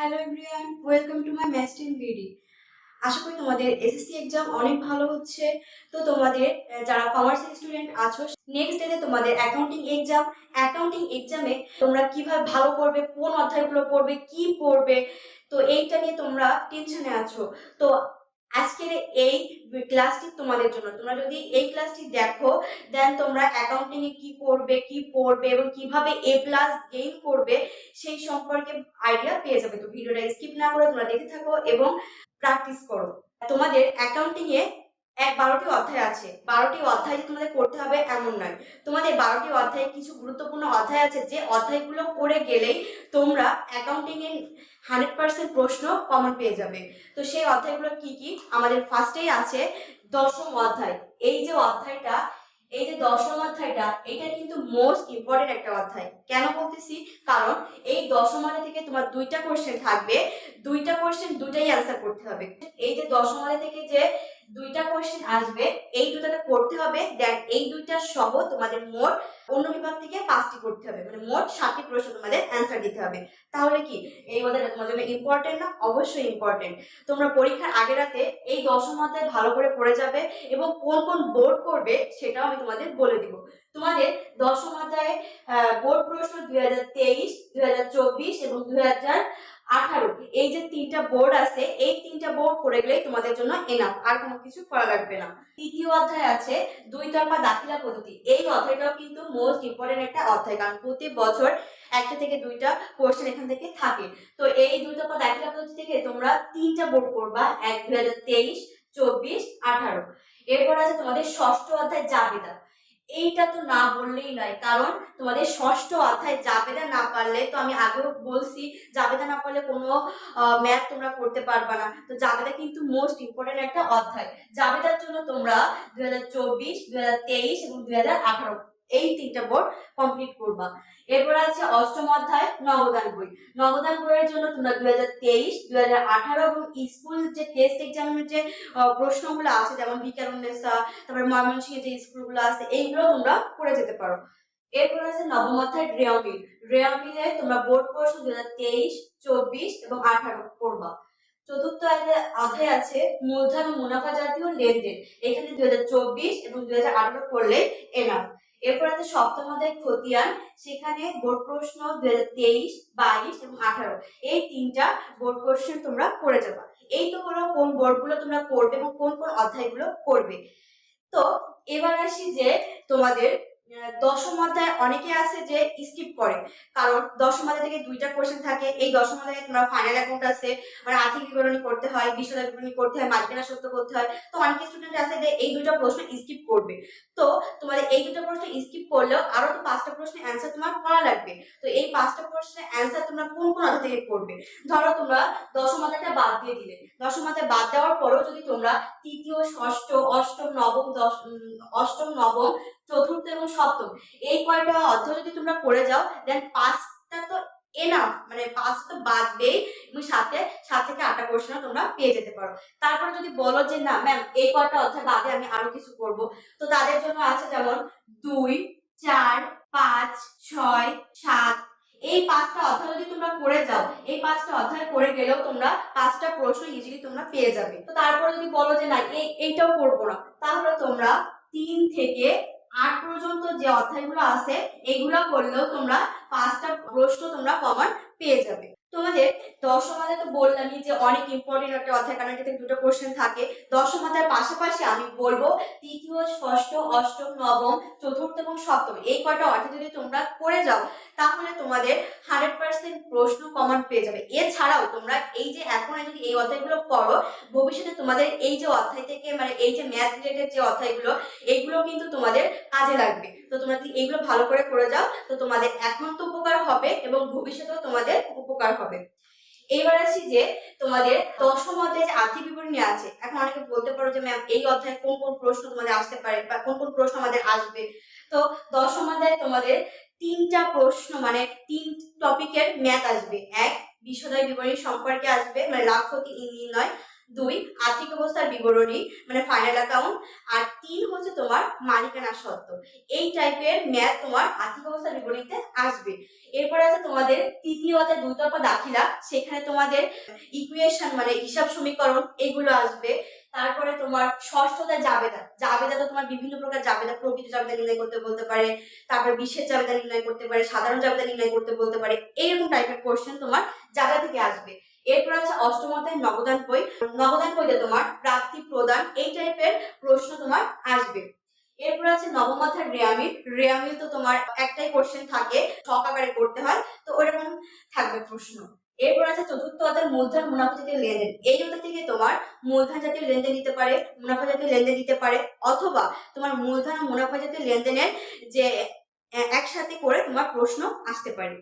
Hello everyone welcome to my Mastin BD আশা করি তোমাদের SSC exam অনেক ভালো হচ্ছে। তো তোমাদের যারা কমার্স স্টুডেন্ট আছো নেক্সট ডেতে তোমাদের অ্যাকাউন্টিং এক্সাম অ্যাকাউন্টিং এক্সামে তোমরা কীভাবে ভালো করবে, কোন অধ্যায়গুলো পড়বে, কি পড়বে, তো এইটা নিয়ে তোমরা টেনশনে আছো। তো আজকের এই ক্লাসটি তোমাদের জন্য। তোমরা যদি এই ক্লাসটি দেখো দেন তোমরা অ্যাকাউন্টিং এ কি করবে, কি পড়বে এবং কীভাবে এ প্লাস গেইন করবে, সেই সম্পর্কে আইডিয়া পেয়ে যাবে। তো ভিডিওটা স্কিপ না করে তোমরা দেখে থাকো এবং প্র্যাকটিস করো। তোমাদের অ্যাকাউন্টিং এ এক বারোটি অধ্যায় আছে। বারোটি অধ্যায় যে তোমাদের করতে হবে এমন নয়। তোমাদের বারোটি অধ্যায়ে কিছু গুরুত্বপূর্ণ অধ্যায় আছে। যে অধ্যায়গুলো করে গেলেই তোমরা অ্যাকাউন্টিং এর হান্ড্রেড পার্সেন্ট প্রশ্ন কমন পেয়ে যাবে। তো সেই অধ্যায়গুলো কি কি? আমাদের ফার্স্টেই আছে দশম অধ্যায়। এই যে অধ্যায়টা, এই যে দশম অধ্যায়টা, এটা কিন্তু মোস্ট ইম্পর্টেন্ট একটা অধ্যায়। কেন বলতেছি? কারণ এই দশম অধ্যায় থেকে তোমার দুইটা কোশ্চেন থাকবে। দুইটা কোশ্চেন দুটাই অ্যান্সার করতে হবে। এই যে দশম অধ্যায় থেকে যে দুইটা কোশ্চেন আসবে, এই দুটাতে করতে হবে দেন এই দুইটা সহ তোমাদের মোট অন্য বিভাগ থেকে পাঁচটি করতে হবে মানে মোট ষাটটি প্রশ্ন তোমাদের অ্যান্সার দিতে হবে। তাহলে কি? এই অধ্যায়টা তোমার জন্য ইম্পর্টেন্ট না? অবশ্যই ইম্পর্টেন্ট তোমরা পরীক্ষার আগে রাতে এই দশম অধ্যায় ভালো করে পড়ে যাবে এবং কোন কোন বোর্ড করবে সেটাও আমি তোমাদের বলে দিব। তোমাদের দশম অধ্যায়ে বোর্ড প্রশ্ন দুই হাজার তেইশ, দুই হাজার চব্বিশ এবং দুই হাজার আঠারো। এই যে তিনটা বোর্ড আছে, এই তিনটা বোর্ড করে গেলেই তোমাদের জন্য এনাফ আর কোনো কিছু করা লাগবে না। তৃতীয় অধ্যায় আছে, দুই তরফা দাখিলা পদ্ধতি। এই অধ্যায়টাও কিন্তু মোস্ট ইম্পর্টেন্ট একটা অধ্যায়, কারণ প্রতি বছর একটা থেকে দুইটা কোশ্চেন এখান থেকে থাকে। তো এই দুই তরফা দাখিলা পদ্ধতি থেকে তোমরা তিনটা বোর্ড করবা এক দুই হাজার তেইশ, চব্বিশ, আঠারো। এরপর আছে তোমাদের ষষ্ঠ অধ্যায় জাবেদা। এইটা তো না বললেই নয়, কারণ তোমাদের ষষ্ঠ অধ্যায় জাবেদা না পারলে, তো আমি আগেও বলছি, জাবেদা না পারলে কোনো ম্যাথ তোমরা করতে পারবা না। তো জাবেদা কিন্তু মোস্ট ইম্পর্টেন্ট একটা অধ্যায়। জাবেদার জন্য তোমরা দু হাজার চব্বিশ দু হাজার তেইশ এবং দু হাজার আঠারো এই তিনটা বোর্ড কমপ্লিট করবা। এরপর আছে অষ্টম অধ্যায়, নবদান বই। নবদান বইয়ের জন্য তোমরা দুই হাজার তেইশ দুই হাজার আঠারো এবং স্কুল যে টেস্ট এক্সামের যে প্রশ্নগুলো আছে, যেমন বিকারুন্নেসা তারপরে ময়মনসিংহে যে স্কুলগুলো আছে, এইগুলো তোমরা করে যেতে পারো। এরপর আছে নবম অধ্যায় রেয়ামিল রেয়ামিলে তোমরা বোর্ড প্রশ্ন দুই হাজার তেইশ, চব্বিশ এবং আঠারো করবা চতুর্থ অধ্যায়- আছে মূলধন মুনাফা জাতীয় লেনদেন। এখানে দুই হাজার চব্বিশ এবং দুই হাজার আঠারো করলে এনাফ এরপর আছে সপ্তম অধ্যায় খতিয়ান, সেখানে বোর্ড প্রশ্ন তেইশ, বাইশ এবং আঠারো। এই তিনটা বোর্ড প্রশ্ন তোমরা করে যাবা। এই তো হলো কোন বোর্ডগুলো তোমরা করবে এবং কোন কোন অধ্যায়গুলো করবে তো এবার আসি যে তোমাদের দশম অধ্যায় অনেকে আছে যে স্কিপ করে। কারণ দশম অধ্যায় থেকে দুইটা কোশ্চেন থাকে। এই দশম অধ্যায়ে তোমার ফাইনাল অ্যাকাউন্ট আছে মানে আর্থিক বিবরণী করতে হয় বিশদ বিবরণী করতে হয়, মালিকানা সত্য করতে হয়। তো অনেক স্টুডেন্ট আছে যে এই দুটো প্রশ্ন স্কিপ করবে। তো তোমাদের এই দুটো প্রশ্ন স্কিপ করলেও আরও তো পাঁচটা প্রশ্নের অ্যান্সার তোমার করা লাগবে। তো এই পাঁচটা প্রশ্নের অ্যান্সার তোমরা কোন কোন অধ্যায় থেকে করবে? ধরো তোমরা দশম অধ্যায়টা বাদ দিয়ে দিলে। দশম অধ্যায় বাদ দেওয়ার পরেও যদি তোমরা তৃতীয়, ষষ্ঠ, অষ্টম, নবম, দশ অষ্টম, নবম, চতুর্থ এবং সপ্তম। এই কয়টা অধ্যায় যদি তোমরা করে যাও দেন পাঁচটা তো এনাফ মানে পাঁচ তো বাদ দেই এবং সাথে, সাত থেকে আটটা কোশ্চেন তোমরা পেয়ে যেতে পারো। তারপরে যদি বলো যে না ম্যাম এই কয়টা অধ্যায় বাদে আমি আরও কিছু করব তো তাদের জন্য আছে যেমন দুই, চার, পাঁচ, ছয়, সাত। এই পাঁচটা অধ্যায় যদি তোমরা করে যাও, এই পাঁচটা অধ্যায় করে গেলেও তোমরা পাঁচটা প্রশ্ন ইজিলি তোমরা পেয়ে যাবে। তো তারপরে যদি বলো যে না, এই, এইটাও করব না, তাহলে তোমরা তিন থেকে আট পর্যন্ত যে অধ্যায়গুলো আছে এগুলো করলেও তোমরা পাঁচটা প্রশ্ন তোমরা কমন পেয়ে যাবে। তোমাদের দশম তো বললামই যে অনেক ইম্পর্টেন্ট একটা অধ্যায়, কারণ এটা দুটো কোশ্চেন থাকে। দশম অধ্যায়ের পাশাপাশি আমি বলব তৃতীয়, ষষ্ঠ, অষ্টম, নবম, চতুর্থ এবং সপ্তম। এই কয়টা অধ্যায় যদি তোমরা করে যাও, তাহলে তোমাদের হান্ড্রেড পার্সেন্ট প্রশ্ন কমন পেয়ে যাবে। এছাড়াও তোমরা এই যে এখন যদি এই অধ্যায়গুলো করো ভবিষ্যতে তোমাদের এই যে অধ্যায় থেকে মানে এই যে ম্যাথ রিলেটেড যে অধ্যায়গুলো, এইগুলো কিন্তু তোমাদের কাজে লাগবে। তো তোমরা যদি এইগুলো ভালো করে করে যাও, তো তোমাদের এখন তো উপকার হবে এবং ভবিষ্যতেও তোমাদের উপকার হবে। এবার আসি যে তোমাদের দশম অধ্যায়ে যে আর্থিক বিবরণী আছে, এখন অনেকে বলতে পারো যে ম্যাম এই অধ্যায়ে কোন কোন প্রশ্ন তোমাদের আসতে পারে বা কোন কোন প্রশ্ন আমাদের আসবে। তো দশম অধ্যায়ে তোমাদের তিনটা প্রশ্ন মানে তিন টপিকের ম্যাথ আসবে। এক বিশদয় বিবরণী সম্পর্কে আসবে মানে লাভ ক্ষতি নির্ণয় দুই, আর্থিক অবস্থার বিবরণী মানে ফাইনাল অ্যাকাউন্ট আর তিন হচ্ছে তোমার মালিকানা সত্ত্ব। এই টাইপের ম্যাথ তোমার আর্থিক অবস্থার বিবরণীতে আসবে। এরপর আছে তোমাদের তৃতীয় অধ্যায় দুই তরফা দাখিলা, সেখানে তোমাদের ইকুয়েশন মানে হিসাব সমীকরণ, এগুলো আসবে। তারপরে তোমার ষষ্ঠ অধ্যায় জাবেদা। জাবেদা তো তোমার বিভিন্ন প্রকার জাবেদা, প্রকৃত জাবেদা নির্ণয় করতে বলতে পারে, তারপর বিশেষ জাবেদা নির্ণয় করতে পারে, সাধারণ জাবেদা নির্ণয় করতে বলতে পারে এইরকম টাইপের কোশ্চেন তোমার জায়গা থেকে আসবে। অষ্টম অধ্যায় নবদান বই। নবদান বইতে তোমার প্রাপ্তি প্রদান, এই টাইপের প্রশ্ন তোমার আসবে। এরপর আছে নবম অধ্যায় রেয়ামিল। রেয়ামিল তো তোমার একটাই কোশ্চেন থাকে আকারে করতে হয়, তো ওরকম থাকবে প্রশ্ন। এরপর আছে চতুর্থ অধ্যায়, মূলধন মুনাফা জাতীয় লেনদেন। এই অধ্যায় থেকে তোমার মূলধন জাতীয় লেনদেন দিতে পারে মুনাফা জাতীয় লেনদেন দিতে পারে, অথবা তোমার মূলধন ও মুনাফা জাতীয় লেনদেনের যে একসাথে করে তোমার প্রশ্ন আসতে পারে।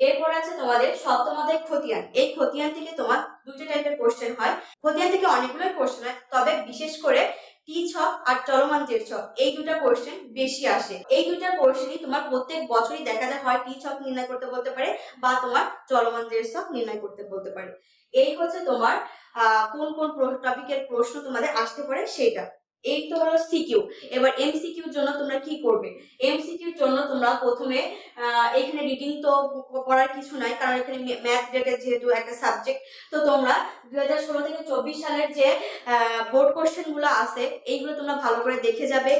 এরপর আছে তোমাদের সপ্তম অধ্যায় খতিয়ান। এই খতিয়ান থেকে তোমার দুটো টাইপের কোশ্চেন হয়। খতিয়ান থেকে অনেকগুলো কোশ্চেন হয়, তবে বিশেষ করে টি ছক আর চলমান জের ছক, এই দুটা কোশ্চেন বেশি আসে। এই দুটা কোশ্চেনই তোমার প্রত্যেক বছরই দেখা যায় হয় টি ছক নির্ণয় করতে বলতে পারে বা তোমার চলমান জের ছক নির্ণয় করতে বলতে পারে। এই হচ্ছে তোমার কোন কোন টপিকের প্রশ্ন তোমাদের আসতে পারে সেটা এই তো হলো সিকিউ এবার এমসিকিউর জন্য তোমরা কি করবে? এমসিকিউর জন্য তোমরা প্রথমে এখানে রিডিং তো করার কিছু নাই, কারণ এখানে ম্যাথ রিলেটেড যেহেতু একটা সাবজেক্ট তো তোমরা দুই হাজার ষোলো থেকে চব্বিশ সালের যে বোর্ড কোশ্চেনগুলো আছে, এইগুলো তোমরা ভালো করে দেখে যাবে।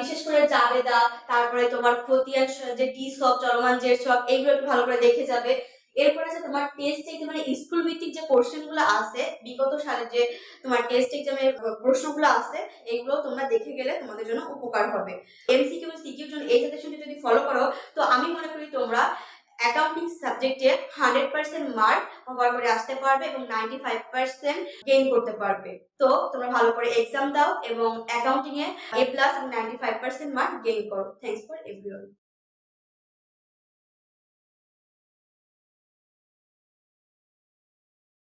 বিশেষ করে জাবেদা, তারপরে তোমার খতিয়ান, যে টি সব, চলমান যে সব, এইগুলো একটু ভালো করে দেখে যাবে। এরপরে আছে তোমার টেস্ট এক্সাম স্কুল ভিত্তিক যে কোশ্চেনগুলো আছে, বিগত সালে যে তোমার টেস্ট এক্সামের প্রশ্নগুলো আছে, এগুলো তোমরা দেখে গেলে তোমাদের জন্য উপকার হবে। এমসিকিউ সিকিউর জন্য এই সাজেশনটি যদি ফলো করো, তো আমি মনে করি তোমরা অ্যাকাউন্টিং সাবজেক্টে হান্ড্রেড পার্সেন্ট মার্ক কভার করে আসতে পারবে এবং নাইনটি ফাইভ পার্সেন্ট গেইন করতে পারবে। তো তোমরা ভালো করে এক্সাম দাও এবং অ্যাকাউন্টিং এ এ প্লাস এবং ninety five percent mark gain করো। Thanks for everyone